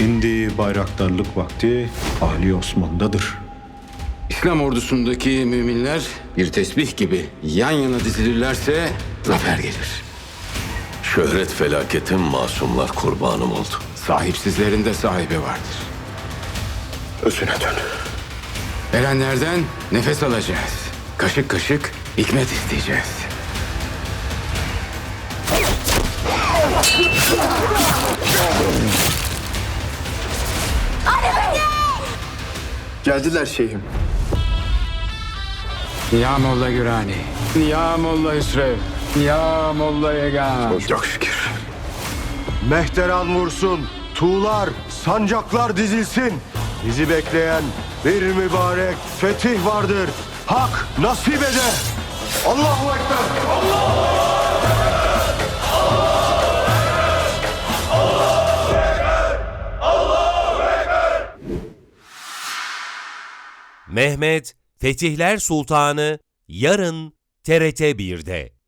Şimdi bayraktarlık vakti Ali Osman'dadır. İslam ordusundaki müminler bir tesbih gibi yan yana dizilirlerse zafer gelir. Şöhret felaketin masumlar kurbanım oldu. Sahipsizlerin de sahibi vardır. Özüne dön. Erenlerden nefes alacağız. Kaşık kaşık hikmet isteyeceğiz. Geldiler şeyhim. Ya Molla Gürani, ya Molla Hüsrev, ya Molla Yegan. Çok şükür. Mehteran vursun, tuğlar, sancaklar dizilsin. Bizi bekleyen bir mübarek fetih vardır. Hak nasip eder. Allahu Ekber. Mehmet Fetihler Sultanı yarın TRT 1'de.